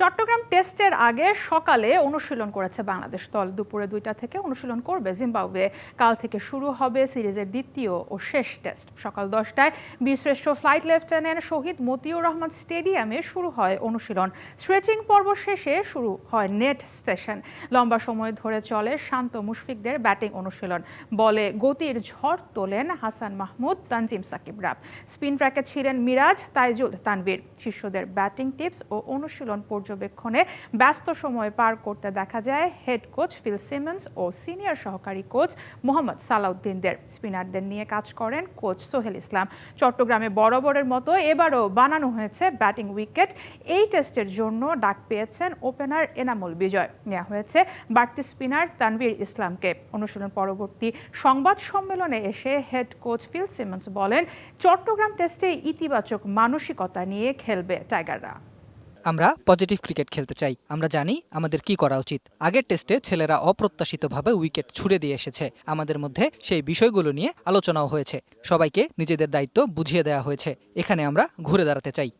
চট্টগ্রাম টেস্টের আগে সকালে অনুশীলন করেছে বাংলাদেশ দল। দুপুরে দুইটা থেকে অনুশীলন করবে জিম্বাবুয়ে। কাল থেকে শুরু হবে সিরিজের দ্বিতীয় ও শেষ টেস্ট। সকাল দশটায় বীরশ্রেষ্ঠ ফ্লাইট লেফটেন্যান্ট শহীদ মতিউর রহমান স্টেডিয়ামে শুরু হয় অনুশীলন। স্ট্রেচিং পর্ব শেষে শুরু হয় নেট সেশন। লম্বা সময় ধরে চলে শান্ত মুশফিকদের ব্যাটিং অনুশীলন। বলে গতির ঝড় তোলেন হাসান মাহমুদ, তানজিম সাকিব, রাব। স্পিন ট্র্যাকে ছিলেন মিরাজ, তাইজুল তানভীর। শিষ্যদের ব্যাটিং টিপস ও অনুশীলন পর্যবেক্ষণে ব্যস্ত সময় পার করতে দেখা যায় হেড কোচ ফিল সিমন্স ও সিনিয়র সহকারী কোচ মোহাম্মদ সালাউদ্দিনদের। স্পিনারদের নিয়ে কাজ করেন কোচ সোহেল ইসলাম। চট্টগ্রামে বরাবরের মতো এবারও বানানো হয়েছে ব্যাটিং উইকেট। এই টেস্টের জন্য ডাক পেয়েছেন ওপেনার এনামুল বিজয়। নেওয়া হয়েছে বাড়তি স্পিনার তানভীর ইসলামকে। অনুশীলন পরবর্তী সংবাদ সম্মেলনে এসে হেড কোচ ফিল সিমন্স বলেন, চট্টগ্রাম টেস্টে ইতিবাচক মানসিকতা নিয়ে খেলবে টাইগাররা। আমরা পজিটিভ ক্রিকেট খেলতে চাই। আমরা জানি আমাদের কি করা উচিত। আগের টেস্টে ছেলেরা অপ্রত্যাশিতভাবে উইকেট ছুড়ে দিয়ে এসেছে। আমাদের মধ্যে সেই বিষয়গুলো নিয়ে আলোচনাও হয়েছে। সবাইকে নিজেদের দায়িত্ব বুঝিয়ে দেওয়া হয়েছে। এখানে আমরা ঘুরে দাঁড়াতে চাই।